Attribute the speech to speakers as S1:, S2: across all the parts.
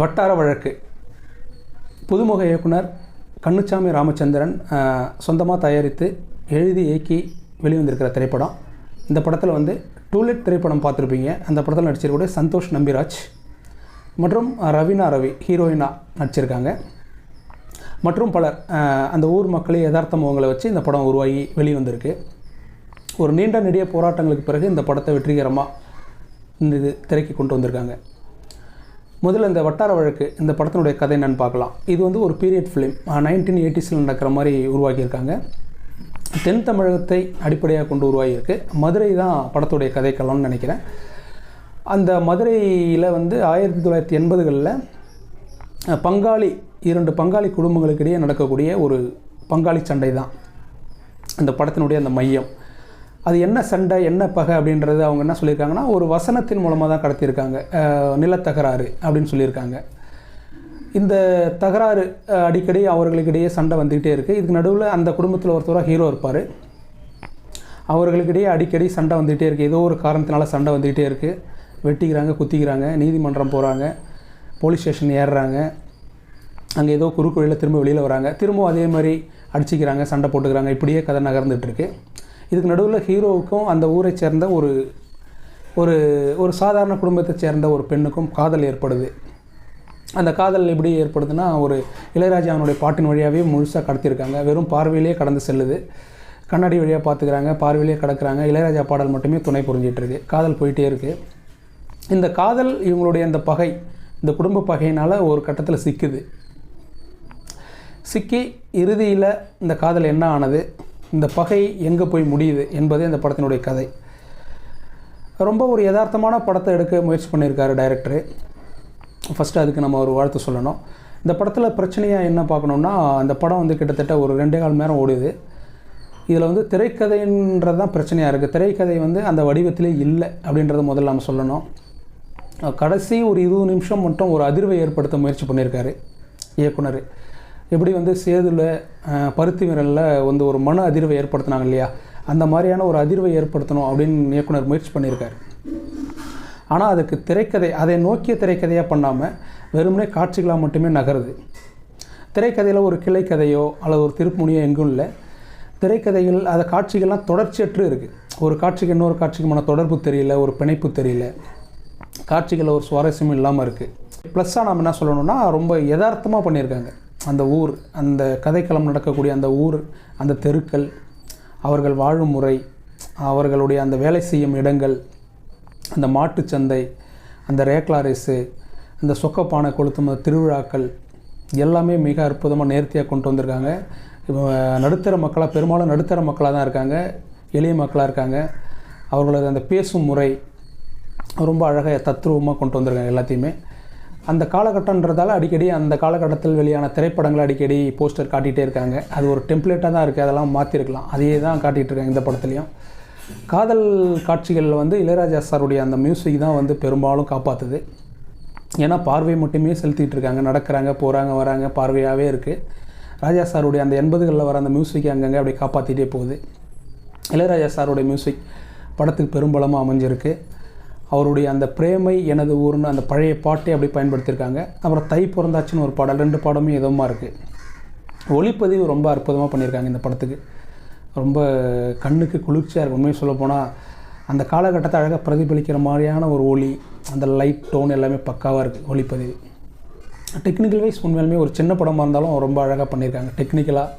S1: வட்டார வழக்கு. புதுமுக இயக்குனர் கண்ணுச்சாமி ராமச்சந்திரன் சொந்தமாக தயாரித்து எழுதி இயக்கி வெளிவந்திருக்கிற திரைப்படம். இந்த படத்தில் வந்து டூலெட் திரைப்படம் பார்த்துருப்பீங்க. அந்த படத்தில் நடிச்சிருக்கூடிய சந்தோஷ் நம்பிராஜ் மற்றும் ரவினா ரவி ஹீரோயினா நடிச்சிருக்காங்க. மற்றும் பலர் அந்த ஊர் மக்களை யதார்த்த முகங்களை வச்சு இந்த படம் உருவாகி வெளிவந்திருக்கு. ஒரு நீண்ட நெடிய போராட்டங்களுக்கு பிறகு இந்த படத்தை வெற்றிகரமாக இந்த இது திரைக்கு கொண்டு வந்திருக்காங்க. முதல்ல இந்த வட்டார வழக்கு இந்த படத்தினுடைய கதை என்னன்னு பார்க்கலாம். இது வந்து ஒரு பீரியட் ஃபிலிம் நைன்டீன் எயிட்டிஸில் நடக்கிற மாதிரி உருவாக்கியிருக்காங்க. தென் தமிழகத்தை அடிப்படையாக கொண்டு உருவாகியிருக்கு. மதுரை தான் படத்துடைய கதைக்களம்னு நினைக்கிறேன். அந்த மதுரையில் வந்து ஆயிரத்தி தொள்ளாயிரத்தி எண்பதுகளில் பங்காளி இரண்டு பங்காளி குடும்பங்களுக்கிடையே நடக்கக்கூடிய ஒரு பங்காளி சண்டை தான். அந்த படத்தினுடைய அந்த மையம். அது என்ன சண்டை என்ன பகை அப்படின்றது அவங்க என்ன சொல்லியிருக்காங்கன்னா ஒரு வசனத்தின் மூலமாக தான் கடத்தியிருக்காங்க. நிலத்தகராறு அப்படின்னு சொல்லியிருக்காங்க. இந்த தகராறு அடிக்கடி அவர்களுக்கிடையே சண்டை வந்துக்கிட்டே இருக்குது இதுக்கு நடுவில் அந்த குடும்பத்தில் ஒருத்தராக ஹீரோ இருப்பார். அவர்களுக்கிடையே அடிக்கடி சண்டை வந்துக்கிட்டே இருக்குது ஏதோ ஒரு காரணத்தினால சண்டை வந்துக்கிட்டே இருக்குது வெட்டிக்கிறாங்க குத்திக்கிறாங்க நீதிமன்றம் போகிறாங்க போலீஸ் ஸ்டேஷன் ஏறுறாங்க. அங்கே ஏதோ குறுக்குழியில் திரும்ப வெளியில் வராங்க. திரும்பவும் அதே மாதிரி அடிச்சிக்கிறாங்க சண்டை போட்டுக்கிறாங்க. இப்படியே கதை நகர்ந்துட்டுருக்கு இதுக்கு நடுவில் ஹீரோவுக்கும் அந்த ஊரை சேர்ந்த ஒரு ஒரு ஒரு சாதாரண குடும்பத்தை சேர்ந்த ஒரு பெண்ணுக்கும் காதல் ஏற்படுது. அந்த காதல் எப்படி ஏற்படுதுன்னா ஒரு இளையராஜா அவனுடைய பாட்டின் வழியாகவே முழுசாக கடத்தியிருக்காங்க வெறும் பார்வையிலேயே கடந்து செல்லுது. கண்ணாடி வழியாக பார்த்துக்கிறாங்க பார்வையிலேயே கடக்கிறாங்க. இளையராஜா பாடல் மட்டுமே துணை புரிஞ்சிட்டு காதல் போயிட்டே இருக்குது இந்த காதல் இவங்களுடைய அந்த பகை இந்த குடும்ப பகையினால் ஒரு கட்டத்தில் சிக்குது. சிக்கி இறுதியில் இந்த காதல் என்ன ஆனது? இந்த பகை எங்கே போய் முடியுது என்பதே இந்த படத்தினுடைய கதை. ரொம்ப ஒரு யதார்த்தமான படத்தை எடுக்க முயற்சி பண்ணியிருக்காரு டைரக்டரு. ஃபஸ்ட்டு அதுக்கு நம்ம ஒரு வாழ்த்து சொல்லணும். இந்த படத்தில் பிரச்சனையாக என்ன பார்க்கணுன்னா அந்த படம் வந்து கிட்டத்தட்ட ஒரு ரெண்டே கால் நேரம் ஓடுது. இதில் வந்து திரைக்கதைன்றது தான் பிரச்சனையாக இருக்குது திரைக்கதை வந்து அந்த வடிவத்திலே இல்லை அப்படின்றத முதல்ல நம்ம சொல்லணும். கடைசி ஒரு இருபது நிமிஷம் மட்டும் ஒரு அதிர்வை ஏற்படுத்த முயற்சி பண்ணியிருக்காரு இயக்குனர். எப்படி வந்து சேதுல பருத்தி விரலில் வந்து ஒரு மன அதிர்வை ஏற்படுத்தினாங்க இல்லையா? அந்த மாதிரியான ஒரு அதிர்வை ஏற்படுத்தணும் அப்படின்னு இயக்குனர் முயற்சி பண்ணியிருக்காரு. ஆனால் அதுக்கு திரைக்கதை அதை நோக்கிய திரைக்கதையாக பண்ணாமல் வெறுமனே காட்சிகளாக மட்டுமே நகருது. திரைக்கதையில் ஒரு கிளைக்கதையோ அல்லது ஒரு திருப்புமுனியோ எங்கும் இல்லை. திரைக்கதைகள் அதை காட்சிகள்லாம் தொடர்ச்சியற்று இருக்குது ஒரு காட்சிக்கு இன்னொரு காட்சிக்குமான தொடர்பு தெரியல ஒரு பிணைப்பு தெரியல. காட்சிகளில் ஒரு சுவாரஸ்யம் இல்லாமல் இருக்குது ப்ளஸ்ஸாக நம்ம என்ன சொல்லணும்னா ரொம்ப யதார்த்தமாக பண்ணியிருக்காங்க. அந்த ஊர் அந்த கதைக்களம் நடக்கக்கூடிய அந்த ஊர் அந்த தெருக்கள் அவர்கள் வாழும் முறை அவர்களுடைய அந்த வேலை செய்யும் இடங்கள் அந்த மாட்டுச்சந்தை அந்த ரேக்லா ரேஸு அந்த சொக்கப்பானை கொளுத்தும் அந்த திருவிழாக்கள் எல்லாமே மிக அற்புதமாக நேர்த்தியாக கொண்டு வந்திருக்காங்க. நடுத்தர மக்களாக பெரும்பாலும் நடுத்தர மக்களாக தான் இருக்காங்க. எளிய மக்களாக இருக்காங்க. அவர்களது அந்த பேசும் முறை ரொம்ப அழகாக தத்ரூபமாக கொண்டு வந்திருக்காங்க எல்லாத்தையுமே. அந்த காலகட்டன்றதால அடிக்கடி அந்த காலகட்டத்தில் வெளியான திரைப்படங்களை அடிக்கடி போஸ்டர் காட்டிகிட்டே இருக்காங்க. அது ஒரு டெம்ப்ளேட்டாக தான் இருக்குது. அதெல்லாம் மாற்றிருக்கலாம் அதையே தான் காட்டிகிட்டு இருக்காங்க இந்த படத்துலையும். காதல் காட்சிகளில் வந்து இளையராஜா சாருடைய அந்த மியூசிக் தான் வந்து பெரும்பாலும் காப்பாற்றுது ஏன்னா பார்வை மட்டுமே செலுத்திகிட்டு இருக்காங்க. நடக்கிறாங்க போகிறாங்க வராங்க பார்வையாகவே இருக்குது ராஜா சாருடைய அந்த எண்பதுகளில் வர அந்த மியூசிக் அங்கங்கே அப்படியே காப்பாற்றிட்டே போகுது. இளையராஜா சாருடைய மியூசிக் படத்துக்கு பெரும்பலமாக அமைஞ்சிருக்கு. அவருடைய அந்த பிரேமை எனது ஊர்னு அந்த பழைய பாட்டை அப்படி பயன்படுத்தியிருக்காங்க. அப்புறம் தை பிறந்தாச்சுன்னு ஒரு பாடல் ரெண்டு பாடமும் இதமாக இருக்குது ஒளிப்பதிவு ரொம்ப அற்புதமாக பண்ணியிருக்காங்க இந்த படத்துக்கு. ரொம்ப கண்ணுக்கு குளிர்ச்சியாக இருக்கும் உண்மையை சொல்லப்போனால் அந்த காலகட்டத்தை அழகாக பிரதிபலிக்கிற மாதிரியான ஒரு ஒளி அந்த லைட் டோன் எல்லாமே பக்காவாக இருக்குது ஒளிப்பதிவு. டெக்னிக்கல் வைஸ் உண்மையாலுமே ஒரு சின்ன படமாக இருந்தாலும் ரொம்ப அழகாக பண்ணியிருக்காங்க. டெக்னிக்கலாக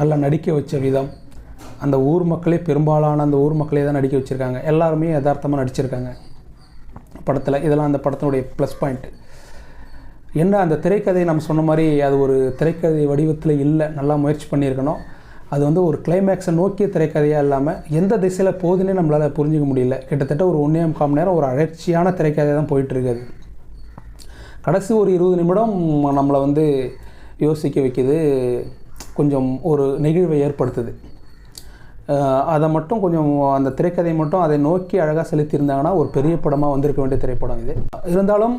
S1: நல்லா நடிக்க வச்ச விதம் அந்த ஊர் மக்களே பெரும்பாலான அந்த ஊர் மக்களே தான் நடிக்க வச்சுருக்காங்க. எல்லாருமே யதார்த்தமாக நடிச்சிருக்காங்க. படத்தில். இதெல்லாம் அந்த படத்தினுடைய ப்ளஸ் பாயிண்ட் என்ன அந்த திரைக்கதை நம்ம சொன்ன மாதிரி அது ஒரு திரைக்கதை வடிவத்தில் இல்லை. நல்லா முயற்சி பண்ணியிருக்கணும். அது வந்து ஒரு கிளைமேக்ஸை நோக்கிய திரைக்கதையாக இல்லாமல் எந்த திசையில் போகுதுன்னே நம்மளால் புரிஞ்சிக்க முடியல. கிட்டத்தட்ட ஒரு ஒன்றே முக்கால் நேரம் ஒரு அழற்சியான திரைக்கதை தான் போயிட்டுருக்குது கடைசி ஒரு இருபது நிமிடம் நம்மளை வந்து யோசிக்க வைக்குது. கொஞ்சம் ஒரு நெகிழ்வை ஏற்படுத்துது. அதை மட்டும் கொஞ்சம் அந்த திரைக்கதை மட்டும் அதை நோக்கி அழகாக செலுத்தியிருந்தாங்கன்னா ஒரு பெரிய படமாக வந்திருக்க வேண்டிய திரைப்படம் இது. இருந்தாலும்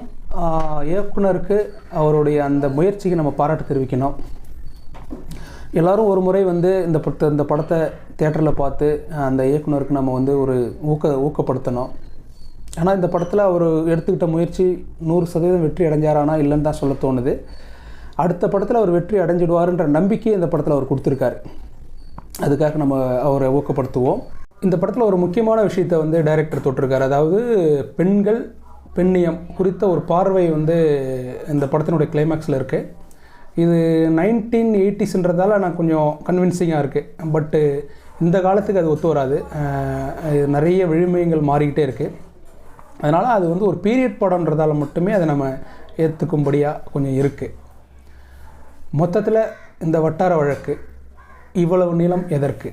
S1: இயக்குனருக்கு அவருடைய அந்த முயற்சிக்கு நம்ம பாராட்டு தெரிவிக்கணும். எல்லாரும் ஒரு முறை வந்து இந்த படத்தை இந்த படத்தை தேட்டரில் பார்த்து அந்த இயக்குனருக்கு நம்ம வந்து ஒரு ஊக்க ஊக்கப்படுத்தணும். ஆனால் இந்த படத்தில் அவர் எடுத்துக்கிட்ட முயற்சி நூறு சதவீதம் வெற்றி அடைஞ்சாரானா இல்லைன்னு தான் சொல்ல தோணுது. அடுத்த படத்தில் அவர் வெற்றி அடைஞ்சிடுவாருன்ற நம்பிக்கையை இந்த படத்தில் அவர் கொடுத்துருக்காரு. அதுக்காக நம்ம அவரை ஊக்கப்படுத்துவோம். இந்த படத்தில் ஒரு முக்கியமான விஷயத்தை வந்து டைரக்டர் தொட்டிருக்காரு. அதாவது பெண்கள் பெண்ணியம் குறித்த ஒரு பார்வை வந்து இந்த படத்தினுடைய கிளைமேக்ஸில் இருக்குது இது நைன்டீன் எயிட்டிஸ்ன்றதால நான் கொஞ்சம் கன்வின்சிங்காக இருக்குது பட்டு இந்த காலத்துக்கு அது ஒத்து வராது. நிறைய விழுமியங்கள் மாறிக்கிட்டே இருக்குது அதனால் அது வந்து ஒரு பீரியட் படம்ன்றதால மட்டுமே அதை நம்ம ஏற்றுக்கும்படியாக கொஞ்சம் இருக்குது மொத்தத்தில் இந்த வட்டார வழக்கு. இவ்வளவு நீளம் எதற்கு?